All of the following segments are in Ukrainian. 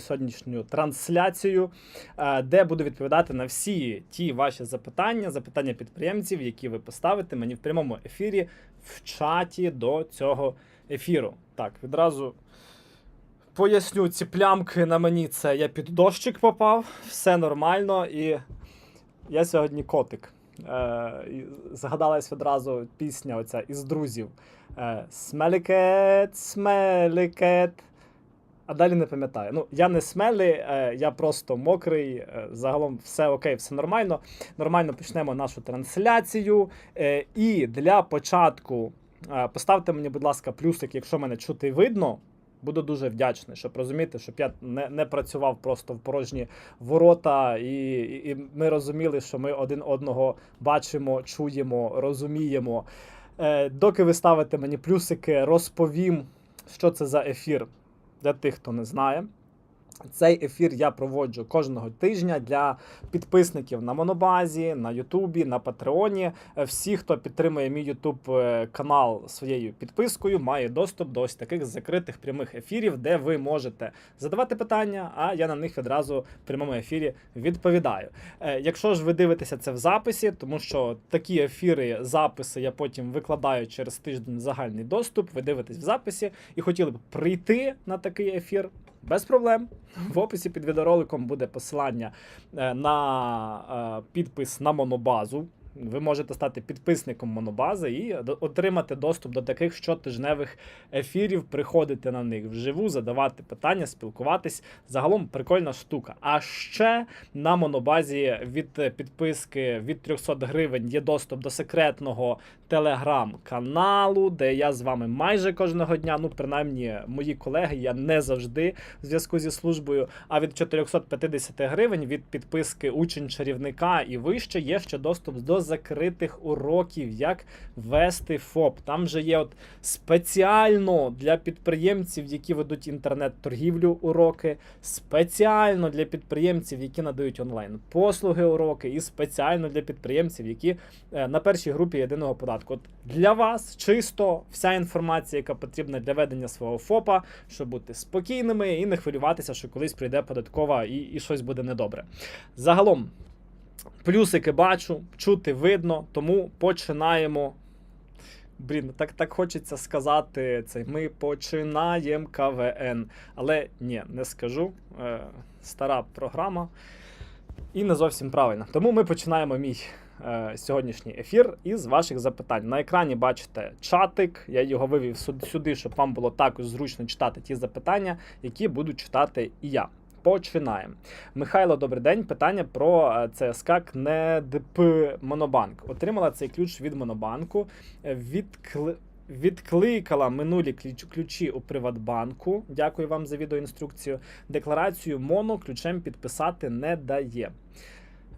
сьогоднішню трансляцію, е, де буду відповідати на всі ті ваші запитання, запитання підприємців, які ви поставите мені в прямому ефірі в чаті до цього ефіру. Так, відразу поясню ці плямки на мені. Це я під дощик попав, все нормально, і я сьогодні котик. Е, згадалась відразу пісня оця із друзів. Е, Смелікет, смелікет. А далі не пам'ятаю. Ну, я не смелі, е, я просто мокрий. е, Загалом все окей, все нормально. Нормально почнемо нашу трансляцію. Е, І для початку поставте мені, будь ласка, плюсик, якщо мене чути видно. Буду дуже вдячний, щоб розуміти, щоб я не, не працював просто в порожні ворота, і, і, і ми розуміли, що ми один одного бачимо, чуємо, розуміємо. Е, доки ви ставите мені плюсики, розповім, що це за ефір для тих, хто не знає. Цей ефір я проводжу кожного тижня для підписників на Монобазі, на Ютубі, на Патреоні. Е, Всі, хто підтримує мій Ютуб е, канал своєю підпискою, має доступ до ось таких закритих прямих ефірів, де ви можете задавати питання, а я на них відразу в прямому ефірі відповідаю. Е, Якщо ж ви дивитеся це в записі, тому що такі ефіри, записи я потім викладаю через тиждень загальний доступ. Ви дивитесь в записі і хотіли б прийти на такий ефір. Без проблем. В описі під відеороликом буде посилання е, на е, підпис на монобазу. Ви можете стати підписником монобази і отримати доступ до таких щотижневих ефірів, приходити на них вживу, задавати питання, спілкуватись. Загалом прикольна штука. А ще на монобазі від підписки від 300 гривень є доступ до секретного телеграм-каналу, де я з вами майже кожного дня. Ну, принаймні, мої колеги, я не завжди в зв'язку зі службою. А від 450 гривень від підписки учень чарівника і вище є ще доступ до закритих уроків, як вести ФОП. Там вже є от спеціально для підприємців, які ведуть інтернет-торгівлю уроки, спеціально для підприємців, які надають онлайн послуги уроки, і спеціально для підприємців, які е, на першій групі єдиного податку. От для вас чисто вся інформація, яка потрібна для ведення свого ФОПа, щоб бути спокійними і не хвилюватися, що колись прийде податкова і, і щось буде недобре. Загалом, плюсики бачу, чути видно, тому починаємо. Блін, так, так хочеться сказати це. Ми починаємо КВН. Але ні, не скажу. Е, стара програма. І не зовсім правильно. Тому ми починаємо мій е, сьогоднішній ефір із ваших запитань. На екрані бачите чатик. Я його вивів сюди, щоб вам було також зручно читати ті запитання, які буду читати і я. Починаємо. Михайло, добрий день. Питання про е, ЦСК КНЕДП Монобанк. Отримала цей ключ від Монобанку. Е, Відкли... Відкликала минулі ключі у Приватбанку. Дякую вам за відеоінструкцію. Декларацію моно ключем підписати не дає.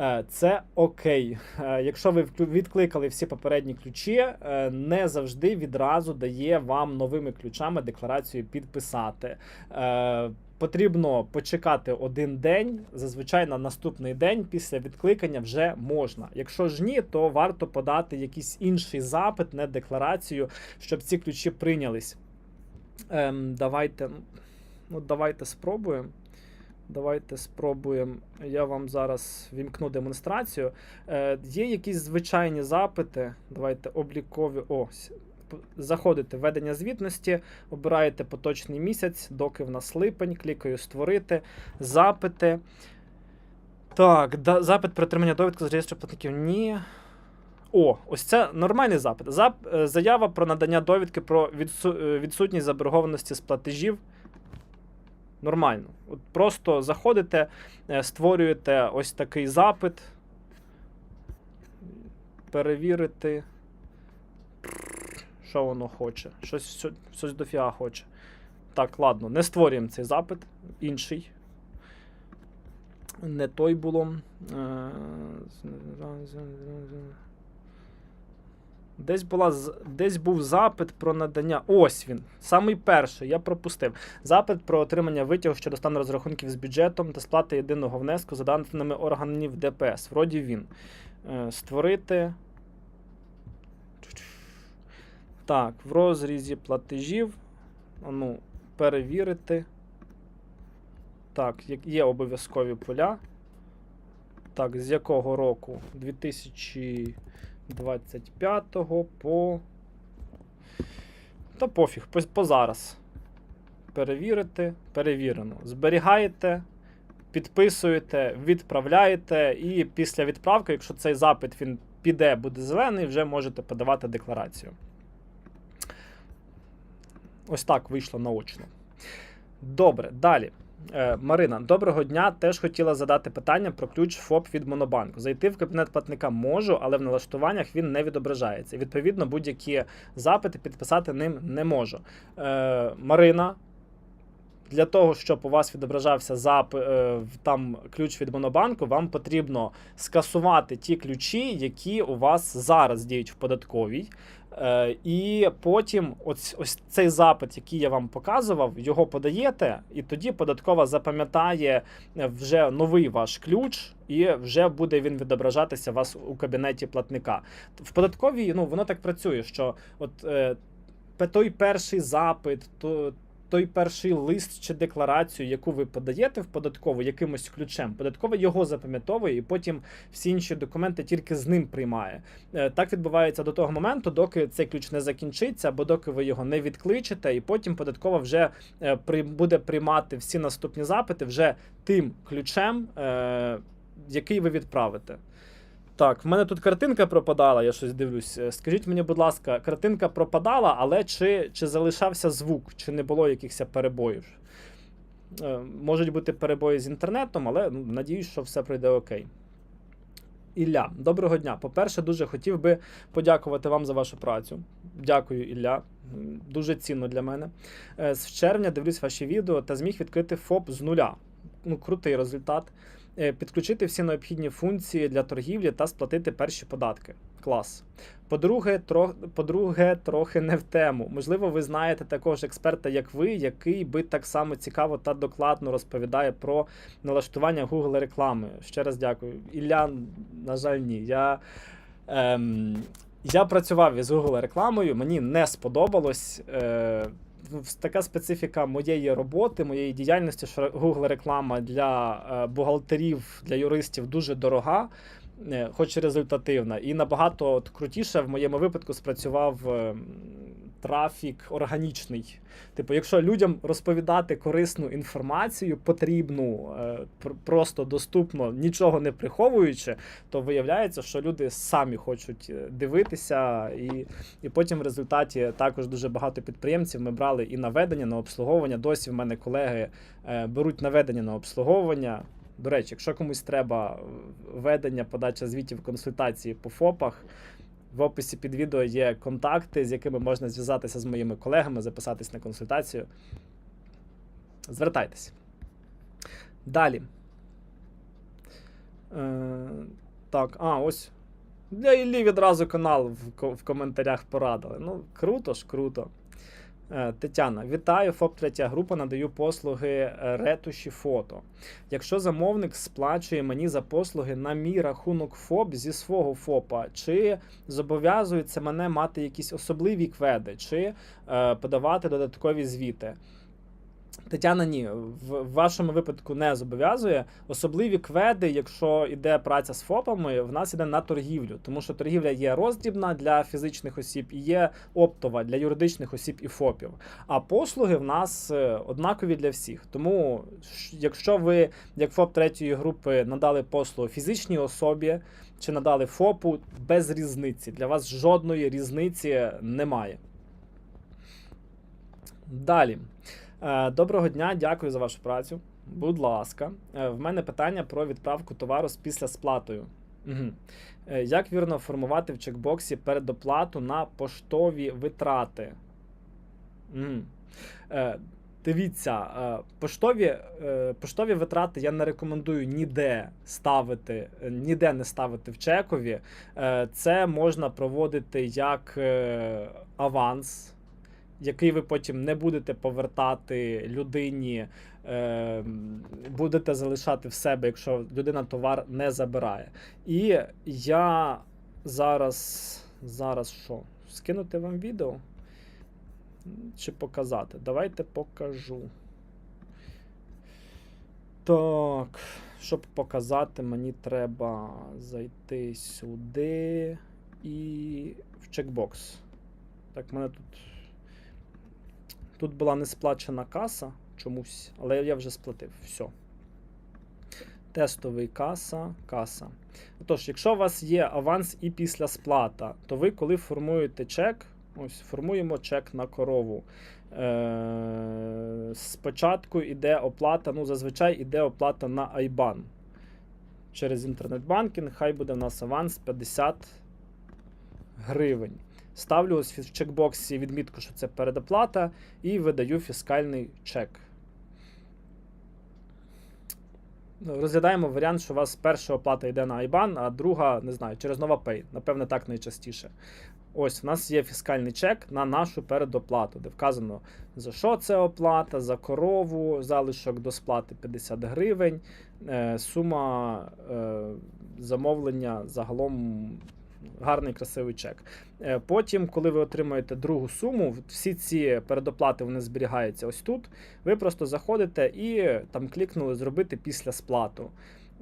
Е, Це окей. Якщо ви відкликали всі попередні ключі, не завжди відразу дає вам новими ключами декларацію підписати. Потрібно почекати один день. Зазвичай на наступний день після відкликання вже можна. Якщо ж ні, то варто подати якийсь інший запит, не декларацію, щоб ці ключі прийнялись. Ем, давайте, ну, давайте спробуємо. Давайте спробуємо. Я вам зараз вімкну демонстрацію. Е, є якісь звичайні запити. Давайте облікові. О, с- п- заходите в ведення звітності, обираєте поточний місяць, доки в нас липень, клікаю створити, запити. Так, да, запит про отримання довідки з реєстру платників. Ні. О, ось це нормальний запит. Зап, е, заява про надання довідки про відсу, е, відсутність заборгованості з платежів. Нормально. От просто заходите, е, створюєте ось такий запит. Перевірити. Що воно хоче? Щось, щось, дофіга хоче. Так, ладно, не створюємо цей запит. Інший. Не той було. Е, Десь, була, десь був запит про надання. Ось він. Самий перший, я пропустив. Запит про отримання витягу щодо стану розрахунків з бюджетом та сплати єдиного внеску за даними органів ДПС. Вроді він. Е, Створити. Так, в розрізі платежів. Ну, перевірити. Так, є обов'язкові поля. Так, з якого року? 2025 по. Та пофіг, по, по зараз. Перевірити, перевірено. Зберігаєте, підписуєте, відправляєте, і після відправки, якщо цей запит він піде, буде зелений, вже можете подавати декларацію. Ось так вийшло наочно. Добре, далі. Е, Марина, доброго дня. Теж хотіла задати питання про ключ ФОП від Монобанку. Зайти в кабінет платника можу, але в налаштуваннях він не відображається. Відповідно, будь-які запити підписати ним не можу. Е, Марина. Для того, щоб у вас відображався зап... е, там ключ від Монобанку, вам потрібно скасувати ті ключі, які у вас зараз діють в податковій. Е, і потім ось, ось цей запит, який я вам показував, його подаєте, і тоді податкова запам'ятає е, вже новий ваш ключ, і вже буде він відображатися у вас у кабінеті платника. В податковій ну воно так працює, що от е, той перший запит, то. Той перший лист чи декларацію, яку ви подаєте в податкову якимось ключем, податкова його запам'ятовує, і потім всі інші документи тільки з ним приймає. Е, Так відбувається до того моменту, доки цей ключ не закінчиться, або доки ви його не відкличете, і потім податкова вже е, буде приймати всі наступні запити вже тим ключем, е, який ви відправите. Так, в мене тут картинка пропадала, я щось дивлюсь. Е, Скажіть мені, будь ласка, картинка пропадала, але чи, чи залишався звук, чи не було якихось перебоїв? Е, Можуть бути перебої з інтернетом, але ну, надіюсь, що все пройде окей. Ілля, доброго дня. По-перше, дуже хотів би подякувати вам за вашу працю. Дякую, Ілля. Дуже цінно для мене. Е, З червня дивлюсь ваші відео та зміг відкрити ФОП з нуля. Ну, крутий результат. Е, Підключити всі необхідні функції для торгівлі та сплатити перші податки. Клас. По-друге, тро... По-друге, трохи не в тему. Можливо, ви знаєте такого експерта, як ви, який би так само цікаво та докладно розповідає про налаштування Google реклами. Ще раз дякую. Ілля, на жаль, ні. Я, ем, я працював із Google рекламою, мені не сподобалось. Е, така специфіка моєї роботи, моєї діяльності, що Google реклама для е, бухгалтерів, для юристів дуже дорога, е, хоч і результативна. І набагато от, крутіше в моєму випадку спрацював е, трафік органічний. Типу, якщо людям розповідати корисну інформацію, потрібну, е, просто доступно, нічого не приховуючи, то виявляється, що люди самі хочуть е, дивитися, і, і потім в результаті також дуже багато підприємців ми брали і наведення на обслуговування. Досі в мене колеги е, беруть наведення на обслуговування. До речі, якщо комусь треба ведення, подача звітів, консультації по ФОПах, в описі під відео є контакти, з якими можна зв'язатися з моїми колегами, записатись на консультацію. Звертайтесь. Далі. Е, так, а, ось. Для Іллі відразу канал в, в коментарях порадили. Ну, круто ж, круто. Е, Тетяна, вітаю, ФОП третя група, надаю послуги е, ретуші фото. Якщо замовник сплачує мені за послуги на мій рахунок ФОП зі свого ФОПа, чи зобов'язується мене мати якісь особливі кведи, чи е, подавати додаткові звіти? Тетяна, ні, в вашому випадку не зобов'язує. Особливі кведи, якщо йде праця з ФОПами, в нас іде на торгівлю, тому що торгівля є роздрібна для фізичних осіб і є оптова для юридичних осіб і ФОПів. А послуги в нас е, однакові для всіх. Тому, якщо ви, як ФОП третьої групи, надали послугу фізичній особі чи надали ФОПу, без різниці. Для вас жодної різниці немає. Далі. Е, Доброго дня, дякую за вашу працю. Будь ласка, Е, в мене питання про відправку товару з після сплатою. Угу. Як вірно формувати в чекбоксі передоплату на поштові витрати? Угу. Дивіться, поштові, поштові витрати я не рекомендую ніде ставити, ніде не ставити в чекові. Це можна проводити як аванс який ви потім не будете повертати людині, е, будете залишати в себе, якщо людина товар не забирає. І я зараз, зараз що? Скинути вам відео? Чи показати? Давайте покажу. Так, щоб показати, мені треба зайти сюди і в чекбокс. Так, в мене тут. Тут була не сплачена каса чомусь, але я вже сплатив. Все. Тестовий каса, каса. Тож, якщо у вас є аванс і після сплата, то ви, коли формуєте чек, ось формуємо чек на корову. Е, спочатку йде оплата, ну зазвичай йде оплата на IBAN. Через інтернет-банкінг, хай буде в нас аванс 50 гривень. Ставлю в чекбоксі відмітку, що це передоплата, і видаю фіскальний чек. Ну, Розглядаємо варіант, що у вас перша оплата йде на IBAN, а друга, не знаю, через NovaPay. Напевне, так найчастіше. Ось, у нас є фіскальний чек на нашу передоплату, де вказано, за що це оплата, за корову, залишок до сплати 50 гривень, е, сума е, замовлення загалом гарний красивий чек. Е, Потім, коли ви отримуєте другу суму, всі ці передоплати вони зберігаються ось тут. Ви просто заходите і там клікнули зробити після сплату.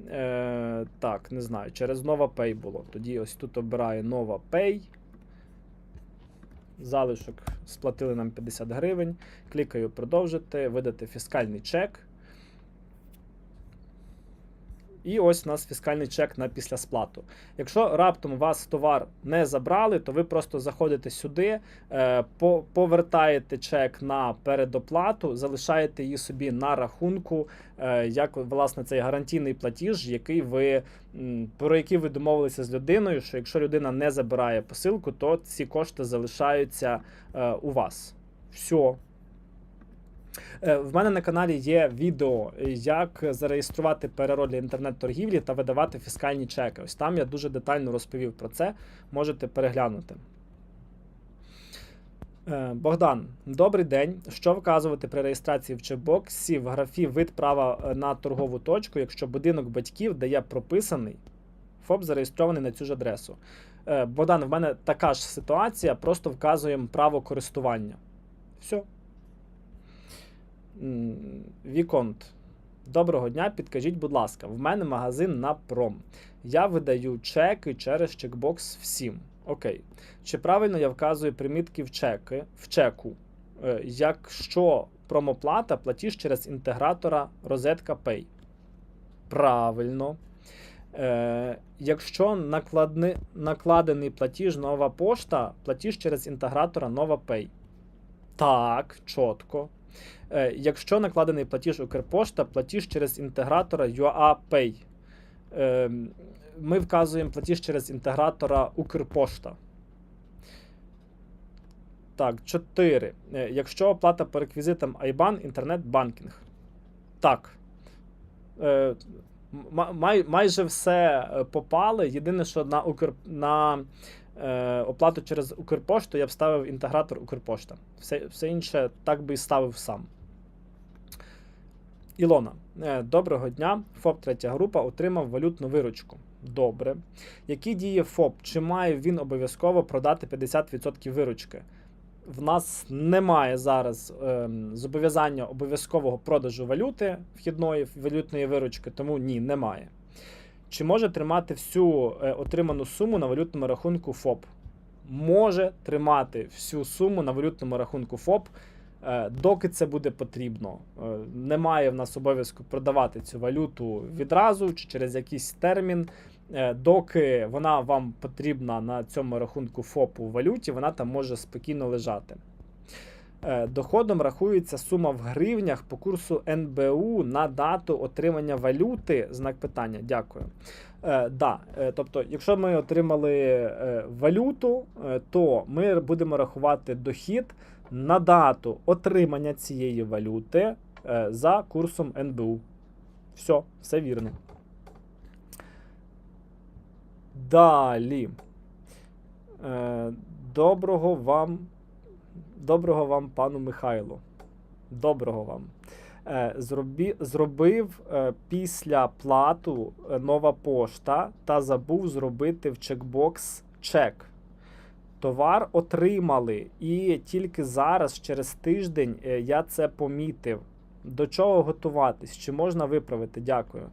Е, так, не знаю, через NovaPay було. Тоді ось тут обираю NovaPay. Залишок сплатили нам 50 гривень. Клікаю продовжити, видати фіскальний чек. І ось у нас фіскальний чек на післясплату. Якщо раптом вас товар не забрали, то ви просто заходите сюди, е, по- повертаєте чек на передоплату, залишаєте її собі на рахунку, е, як власне цей гарантійний платіж, який ви, про який ви домовилися з людиною, що якщо людина не забирає посилку, то ці кошти залишаються е, у вас. Все. Е, В мене на каналі є відео, як зареєструвати переролі інтернет-торгівлі та видавати фіскальні чеки. Ось там я дуже детально розповів про це. Можете переглянути. Е, Богдан, добрий день. Що вказувати при реєстрації в чекбоксі в графі вид права е, на торгову точку, якщо будинок батьків дає прописаний ФОП зареєстрований на цю ж адресу? Богдан, в мене така ж ситуація, просто вказуємо право користування. Все. Віконт. Доброго дня, підкажіть, будь ласка, в мене магазин на пром. Я видаю чеки через чекбокс всім. Окей. Чи правильно я вказую примітки в чеки, в чеку? Е, Якщо промоплата, платіж через інтегратора Розетка Pay. Правильно. Е, якщо накладни, накладений платіж нова пошта, платіж через інтегратора Нова Pay. Так, чітко. Е, якщо накладений платіж Укрпошта, платіж через інтегратора UAPay. Е, ми вказуємо платіж через інтегратора Укрпошта. Так, 4. Е, якщо оплата по реквізитам IBAN, інтернет-банкінг. Так. Май, майже все попали. Єдине, що на, Укр, е, оплату через Укрпошту я б ставив інтегратор Укрпошта. Все, все інше так би і ставив сам. Ілона, е, доброго дня. ФОП третя група отримав валютну виручку. Добре. Які дії ФОП? Чи має він обов'язково продати 50% виручки? В нас немає зараз ем, зобов'язання обов'язкового продажу валюти вхідної валютної виручки, тому ні, немає. Чи може тримати всю е, отриману суму на валютному рахунку ФОП? Може тримати всю суму на валютному рахунку ФОП, е, доки це буде потрібно. Е, немає в нас обов'язку продавати цю валюту відразу чи через якийсь термін. Доки вона вам потрібна на цьому рахунку ФОП у валюті, вона там може спокійно лежати. Е, Доходом рахується сума в гривнях по курсу НБУ на дату отримання валюти. Знак питання. Дякую. Е, да, е, тобто, якщо ми отримали е, валюту, е, то ми будемо рахувати дохід на дату отримання цієї валюти е, за курсом НБУ. Все, все вірно. Далі. Е, доброго вам. Доброго вам, пану Михайло. Доброго вам. Е, зробі, зробив е, після плату е, нова пошта та забув зробити в чекбокс чек. Товар отримали, і тільки зараз, через тиждень, я це помітив. До чого готуватись? Чи можна виправити? Дякую.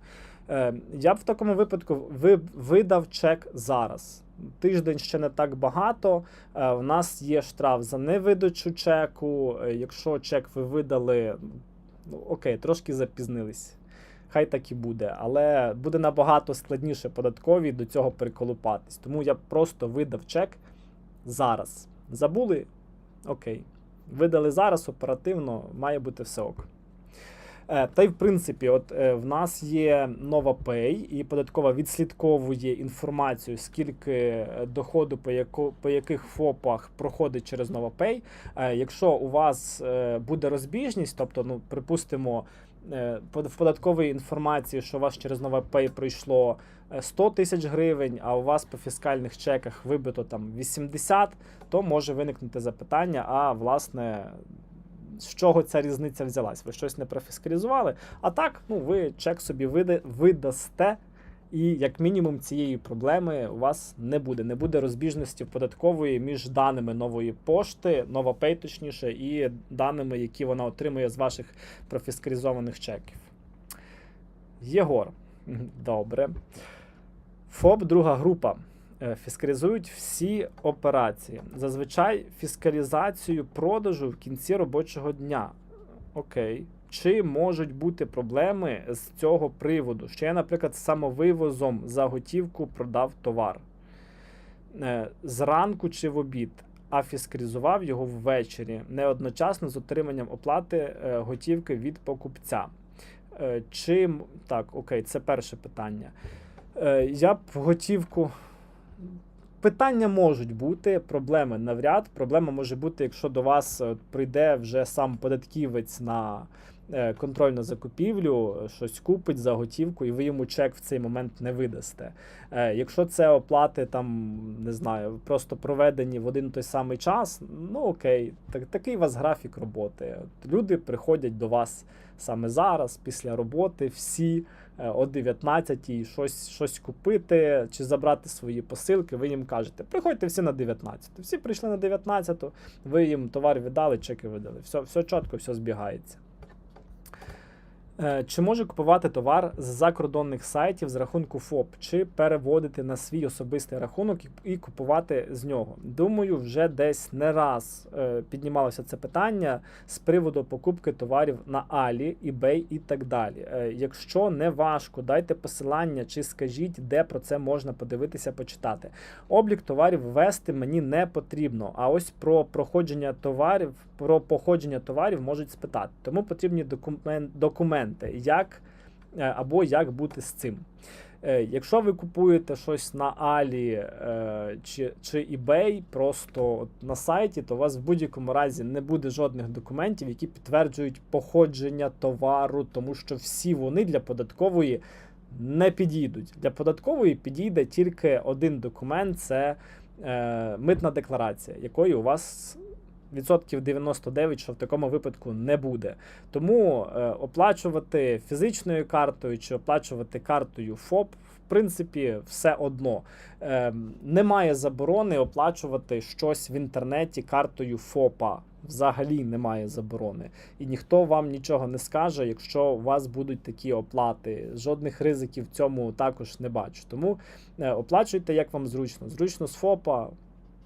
Я б в такому випадку видав чек зараз. Тиждень ще не так багато. Е, в нас є штраф за невидачу чеку. Е, якщо чек ви видали, ну окей, трошки запізнились. Хай так і буде, але буде набагато складніше податкові до цього приколупатись. Тому я просто видав чек зараз. Забули? Окей. Видали зараз оперативно, має бути все ок. Е, Та й в принципі, от е, в нас є NovaPay, і податкова відслідковує інформацію, скільки е, доходу по, яку, по яких ФОПах проходить через NovaPay. Е, Якщо у вас буде розбіжність, тобто, ну, припустимо, в податковій інформації, що у вас через NovaPay пройшло е, 100 тисяч гривень, а у вас по фіскальних чеках вибито там 80, то може виникнути запитання, а власне. З чого ця різниця взялась? Ви щось не профіскалізували. А так, ну ви чек собі вида- видасте, і як мінімум цієї проблеми у вас не буде. Не буде розбіжності податкової між даними нової пошти, NovaPay точніше, і даними, які вона отримує з ваших профіскалізованих чеків. Єгор. Добре. ФОП, друга група. Е, Фіскалізують всі операції. Зазвичай фіскалізацію продажу в кінці робочого дня. Окей. Чи можуть бути проблеми з цього приводу? Що я, наприклад, самовивозом за готівку продав товар Е, зранку чи в обід, а фіскалізував його ввечері, не одночасно з отриманням оплати е, готівки від покупця. Е, Чи м- так, окей, це перше питання. Я б готівку. Питання можуть бути, проблеми навряд. Проблема може бути, якщо до вас е, прийде вже сам податківець на е, контрольну закупівлю, щось купить за готівку, і ви йому чек в цей момент не видасте. Е, Якщо це оплати там, не знаю, просто проведені в один той самий час, ну окей, так, такий у вас графік роботи. От Люди приходять до вас саме зараз, після роботи, всі о 19 щось, щось купити чи забрати свої посилки, ви їм кажете, приходьте всі на 19. Всі прийшли на 19, ви їм товар віддали, чеки видали. Все, все чітко, все збігається. Е, Чи може купувати товар з закордонних сайтів з рахунку ФОП, чи переводити на свій особистий рахунок і- купувати з нього? Думаю, вже десь не раз е, піднімалося це питання з приводу покупки товарів на Алі, eBay і так далі. Е, Якщо не важко, дайте посилання чи скажіть, де про це можна подивитися, почитати. Облік товарів ввести мені не потрібно. А ось про проходження товарів, про походження товарів можуть спитати. Тому потрібні докумен, документи, як е, або як бути з цим. Е, Якщо ви купуєте щось на Алі е, чи, чи eBay, просто на сайті, то у вас в будь-якому разі не буде жодних документів, які підтверджують походження товару, тому що всі вони для податкової не підійдуть. Для податкової підійде тільки один документ це е, митна декларація, якої у вас відсотків 99, що в такому випадку не буде. Тому е, оплачувати фізичною картою чи оплачувати картою ФОП, в принципі, все одно. Е, немає заборони оплачувати щось в інтернеті картою ФОПа. Взагалі немає заборони. І ніхто вам нічого не скаже, якщо у вас будуть такі оплати. Жодних ризиків в цьому також не бачу. Тому е, оплачуйте як вам зручно. Зручно з ФОПа,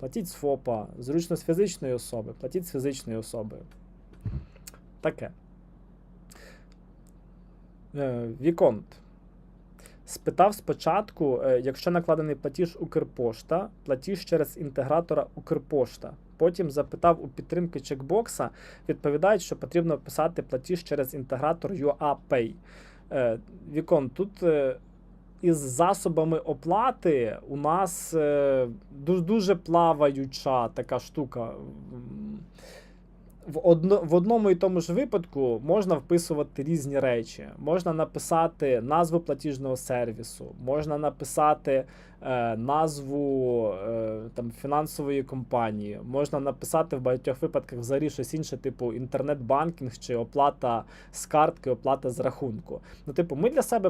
платіть з ФОПа, зручно з фізичної особи, платіть з фізичної особи. Таке. Е, Віконт. Спитав спочатку, е, якщо накладений платіж Укрпошта, платіж через інтегратора Укрпошта. Потім запитав у підтримки чекбокса, відповідають, що потрібно писати платіж через інтегратор UAPay. Е, Вікон, тут із засобами оплати у нас е, дуже, дуже плаваюча така штука. В, одно, в одному і тому ж випадку можна вписувати різні речі. Можна написати назву платіжного сервісу, можна написати е, назву е, там, фінансової компанії, можна написати в багатьох випадках взагалі щось інше, типу інтернет-банкінг чи оплата з картки, оплата з рахунку. Ну, типу, ми для себе